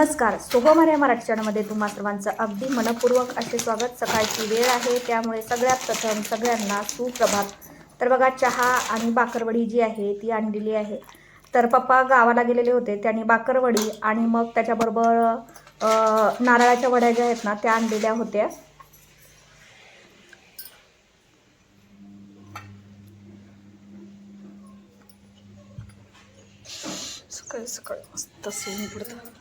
नमस्कार. सोहमर मराठी चॅनलमध्ये तुम्हा सर्वांचं अगदी मनपूर्वक असे स्वागत. सकाळची वेळ आहे त्यामुळे सगळ्यात प्रथम सगळ्यांना सुप्रभात. तर बघा चहा आणि बाकरवडी जी आहे ती आणलेली आहे. तर पप्पा गावाला गेलेले होते त्यांनी बाकरवडी आणि मग त्याच्याबरोबर नारळाच्या वड्या ज्या आहेत ना त्या आणलेल्या होत्या. सकाळी सकाळी मस्त सून पडतं.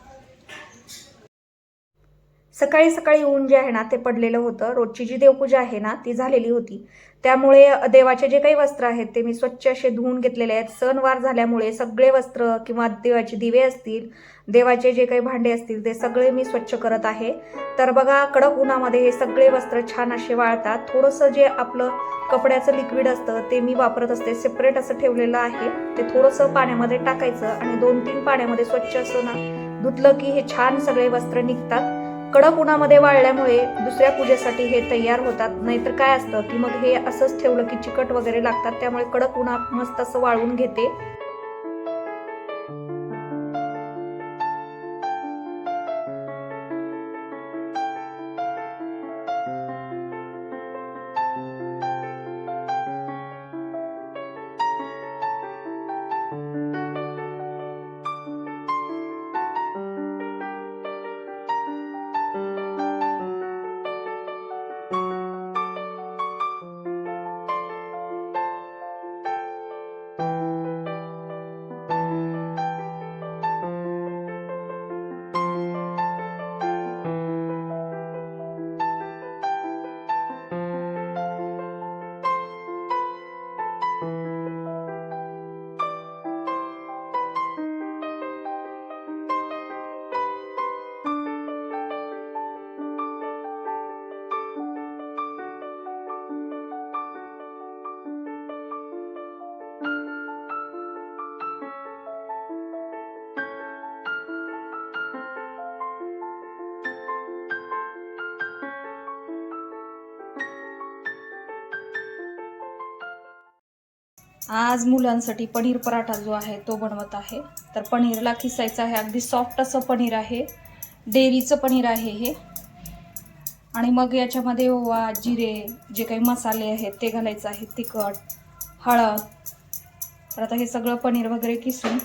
सकाळी सकाळी ऊन जे आहे ना ते पडलेलं होतं. रोजची जी देवपूजा आहे ना ती झालेली होती. त्यामुळे देवाचे जे काही वस्त्र आहेत ते मी स्वच्छ असे धुवून घेतलेले आहेत. सणवार झाल्यामुळे सगळे वस्त्र किंवा देवाचे दिवे असतील देवाचे जे काही भांडे असतील ते सगळे मी स्वच्छ करत आहे. तर बघा कडक उन्हामध्ये हे सगळे वस्त्र छान असे वाळतात. थोडंसं जे आपलं कपड्याचं लिक्विड असतं ते मी वापरत असते. सेपरेट असं ठेवलेलं आहे. ते थोडंसं पाण्यामध्ये टाकायचं आणि दोन तीन पाण्यामध्ये स्वच्छ असं ना धुतलं की हे छान सगळे वस्त्र निघतात. कडक उन्हामध्ये वाळल्यामुळे दुसऱ्या पूजेसाठी हे तयार होतात. नाहीतर काय असतं? की मग हे असंच ठेवलं की चिकट वगैरे लागतात. त्यामुळे कडक उन्हा मस्त असं वाळून घेते. आज मुलांसाठी पनीर पराठा जो आहे तो बनवत आहे. तर पनीरला खिसायचं आहे. अगदी सॉफ्ट असं पनीर आहे. डेअरीचं पनीर आहे हे. आणि मग याच्यामध्ये ओवा जिरे जे काही मसाले आहेत ते घालायचं आहे. तिखट हळद. तर आता हे सगळं पनीर वगैरे किसून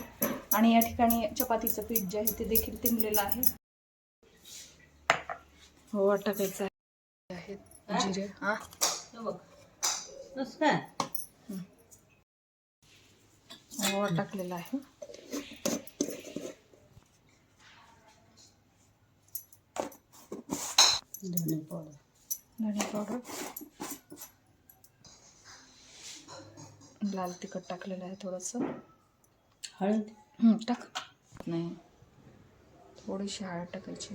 आणि या ठिकाणी चपातीचं पीठ जे आहे ते देखील तिंबलेलं आहे. हो टाकायचं आहे. जिरे. हां. नमस्कार ओवा टाकलेला आहे. धने पावडर. धने पावडर. लाल तिखट टाकलेलं आहे थोडंसं. हळद? टाक. नाही. थोडीशी हळद टाकायची.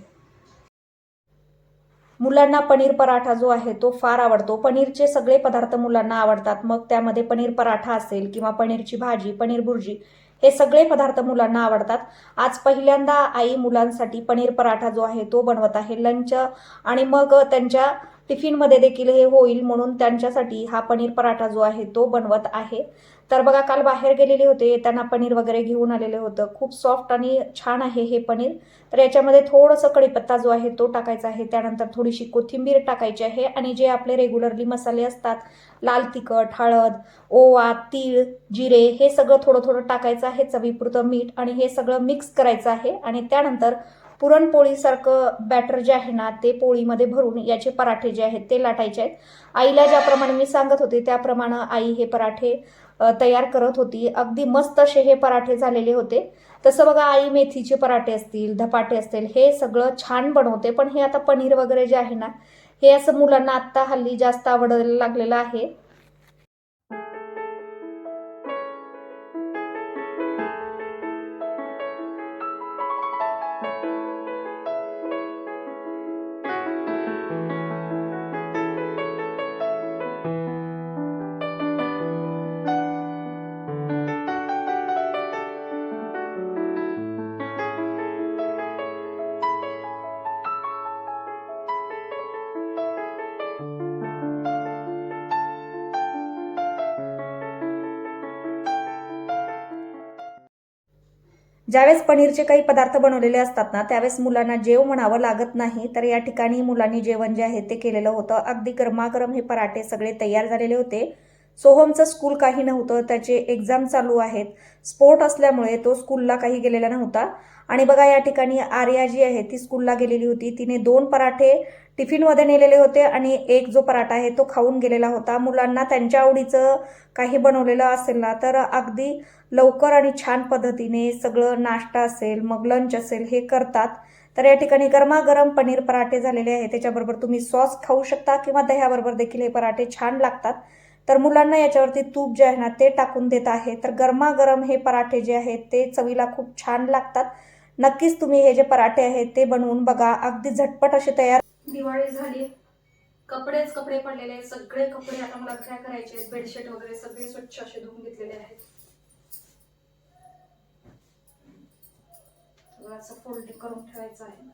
मुलांना पनीर पराठा जो आहे तो फार आवडतो. पनीरचे सगळे पदार्थ मुलांना आवडतात. मग त्यामध्ये पनीर पराठा असेल किंवा पनीरची भाजी पनीर भुर्जी हे सगळे पदार्थ मुलांना आवडतात. आज पहिल्यांदा आई मुलांसाठी पनीर पराठा जो आहे तो बनवत आहे. लंच आणि मग त्यांच्या टिफिनमध्ये देखील हे होईल म्हणून त्यांच्यासाठी हा पनीर पराठा जो आहे तो बनवत आहे. तर बघा काल बाहेर गेलेले होते त्यांना पनीर वगैरे घेऊन आलेले होतं. खूप सॉफ्ट आणि छान आहे हे पनीर. तर याच्यामध्ये थोडंसं कढीपत्ता जो आहे तो टाकायचा आहे. त्यानंतर थोडीशी कोथिंबीर टाकायची आहे आणि जे आपले रेग्युलरली मसाले असतात लाल तिखट हळद ओवा तीळ जिरे हे सगळं थोडं थोडं टाकायचं आहे. चवीपुरतं मीठ आणि हे सगळं मिक्स करायचं आहे. आणि त्यानंतर पुरणपोळीसारखं बॅटर जे आहे ना ते पोळीमध्ये भरून याचे पराठे जे आहेत ते लाटायचे आहेत. आईला ज्याप्रमाणे मी सांगत होते त्याप्रमाणे आई हे पराठे तयार करत होती. अगदी मस्त असे हे पराठे झालेले होते. तसं बघा आई मेथीचे पराठे असतील धपाटे असतील हे सगळं छान बनवते. पण हे आता पनीर वगैरे जे आहे ना हे असं मुलांना आत्ता हल्ली जास्त आवडायला लागलेलं आहे. ज्यावेळेस पनीरचे काही पदार्थ बनवलेले असतात ना त्यावेळेस मुलांना जेव म्हणावं लागत नाही. तर या ठिकाणी मुलांनी जेवण जे आहे ते केलेलं होतं. अगदी गरमागरम हे पराठे सगळे तयार झालेले होते. सोहमचं स्कूल काही नव्हतं त्याचे एक्झाम चालू आहेत. स्पोर्ट असल्यामुळे तो स्कूलला काही गेलेला नव्हता. आणि बघा या ठिकाणी आर्या जी आहे ती स्कूलला गेलेली होती. तिने दोन पराठे टिफिनमध्ये नेलेले होते आणि एक जो पराठा आहे तो खाऊन गेलेला होता. मुलांना त्यांच्या आवडीचं काही बनवलेलं असेल ना तर अगदी लवकर आणि छान पद्धतीने सगळं नाश्ता असेल मग लंच असेल हे करतात. तर या ठिकाणी गरमागरम पनीर पराठे झालेले आहे त्याच्याबरोबर तुम्ही सॉस खाऊ शकता किंवा दह्याबरोबर देखील हे पराठे छान लागतात. तर मुलांना याच्यावरती तूप जे आहे ना ते टाकून देत आहे. तर गरमागरम हे पराठे जे आहेत ते चवीला खूप छान लागतात. नक्कीच तुम्ही हे जे पराठे आहेत ते बनवून बघा. अगदी झटपट असे तयार दिवाळी झाली. कपडेच कपडे पडलेले आहेत. सगळे कपडे आता मला काय करायचे आहेत. बेडशीट वगैरे सगळे स्वच्छ असे धुवून घेतलेले आहेत. असं फोल्डिंग करून ठेवायचं आहे.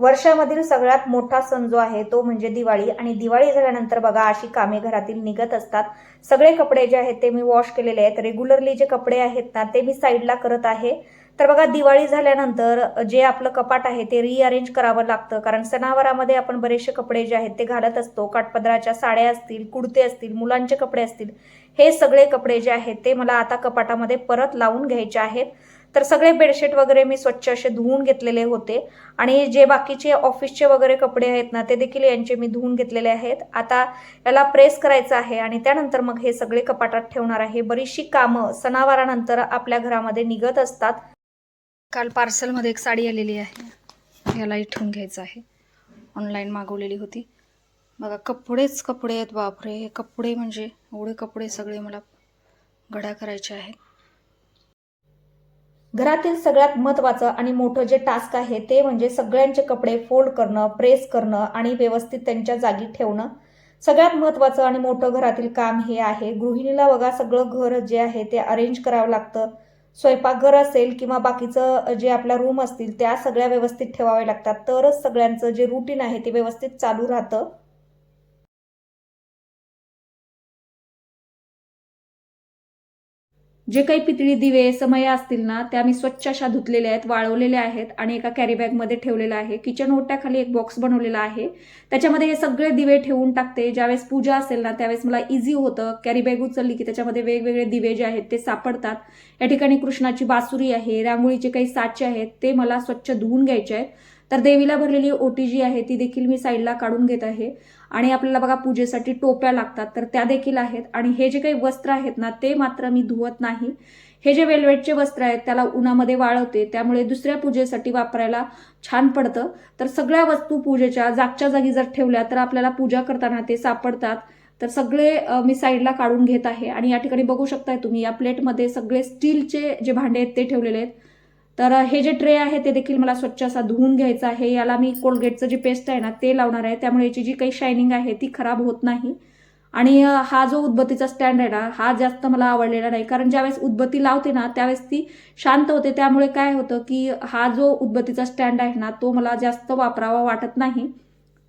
वर्षामधील सगळ्यात मोठा सण जो आहे तो म्हणजे दिवाळी. आणि दिवाळी झाल्यानंतर बघा अशी कामे घरातील निघत असतात. सगळे कपडे जे आहेत ते मी वॉश केलेले आहेत. रेग्युलरली जे कपडे आहेत ना ते मी साईडला करत आहे. तर बघा दिवाळी झाल्यानंतर जे आपलं कपाट आहे ते रिअरेंज करावं लागतं. कारण सणावारामध्ये आपण बरेचसे कपडे जे आहेत ते घालत असतो. काठपदराच्या साड्या असतील कुडते असतील मुलांचे कपडे असतील हे सगळे कपडे जे आहेत ते मला आता कपाटामध्ये परत लावून घ्यायचे आहेत. तर सगळे बेडशीट वगैरे मी स्वच्छ असे धुवून घेतलेले होते. आणि जे बाकीचे ऑफिसचे वगैरे कपडे आहेत ना ते देखील यांचे मी धुवून घेतलेले आहेत. आता याला प्रेस करायचं आहे आणि त्यानंतर मग हे सगळे कपाटात ठेवणार आहे. बरीचशी कामं सणावारानंतर आपल्या घरामध्ये निघत असतात. काल पार्सलमध्ये एक साडी आलेली आहे. यालाही ठेवून घ्यायचं आहे. ऑनलाईन मागवलेली होती. बघा कपडेच कपडे आहेत बापरे. हे कपडे म्हणजे एवढे कपडे सगळे मला घड्या करायचे आहेत. घरातील सगळ्यात महत्त्वाचं आणि मोठं जे टास्क आहे ते म्हणजे सगळ्यांचे कपडे फोल्ड करणं प्रेस करणं आणि व्यवस्थित त्यांच्या जागी ठेवणं. सगळ्यात महत्त्वाचं आणि मोठं घरातील काम हे आहे गृहिणीला बघा सगळं घर जे आहे ते अरेंज करावं लागतं. स्वयंपाकघर असेल किंवा बाकीचं जे आपल्या रूम असतील त्या सगळ्या व्यवस्थित ठेवाव्या लागतात. तरच सगळ्यांचं जे रुटीन आहे ते व्यवस्थित चालू राहतं. जे काही पितळी दिवे समया असतील ना त्या मी स्वच्छ अशा धुतलेल्या आहेत वाळवलेल्या आहेत आणि एका कॅरीबॅगमध्ये ठेवलेलं आहे. किचन ओट्याखाली एक बॉक्स बनवलेला आहे. त्याच्यामध्ये हे सगळे दिवे ठेवून टाकते. ज्यावेळेस पूजा असेल ना त्यावेळेस मला इझी होतं. कॅरी बॅग उचलली की त्याच्यामध्ये वेगवेगळे दिवे जे आहेत ते सापडतात. या ठिकाणी कृष्णाची बासुरी आहे रांगोळीचे काही साचे आहेत ते मला स्वच्छ धुवून घ्यायचे आहेत. तर देवीला भरलेली ओटी जी आहे ती देखील मी साईडला काढून घेत आहे. आणि आपल्याला बघा पूजेसाठी टोप्या लागतात तर त्या देखील आहेत. आणि हे जे काही वस्त्र आहेत ना ते मात्र मी धुवत नाही. हे जे वेल्वेटचे वस्त्र आहेत त्याला उन्हामध्ये वाळवते. त्यामुळे दुसऱ्या पूजेसाठी वापरायला छान पडतं. तर सगळ्या वस्तू पूजेच्या जागच्या जागी जर ठेवल्या तर आपल्याला पूजा करताना ते सापडतात. तर सगळे मी साईडला काढून घेत आहे. आणि या ठिकाणी बघू शकताय तुम्ही या प्लेटमध्ये सगळे स्टीलचे जे भांडे आहेत ते ठेवलेले आहेत. तर हे जे ट्रे आहे ते देखील मला स्वच्छ असा धुवून घ्यायचं आहे. याला मी कोलगेटचं जे पेस्ट आहे ना ते लावणार आहे. त्यामुळे याची जी काही शायनिंग आहे ती खराब होत नाही. आणि हा जो उदबत्तीचा स्टँड आहे ना हा जास्त मला आवडलेला नाही. कारण ज्यावेळेस उदबत्ती लावते ना त्यावेळेस ती शांत होते. त्यामुळे काय होतं की हा जो उदबत्तीचा स्टँड आहे ना तो मला जास्त वापरावा वाटत नाही.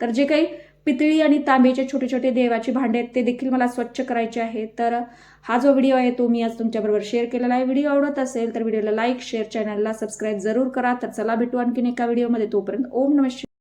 तर जे काही पितळी आणि तांब्याचे छोटे छोटे देवाचे भांडे आहेत ते देखील मला स्वच्छ करायचे आहे तर हा जो व्हिडिओ आहे तो मी आज तुमच्याबरोबर शेअर केलेला आहे. व्हिडिओ आवडत असेल तर व्हिडिओला लाईक शेअर चॅनलला सबस्क्राईब जरूर करा. तर चला भेटू आणखीन एका व्हिडिओमध्ये तोपर्यंत ओम नमस्कार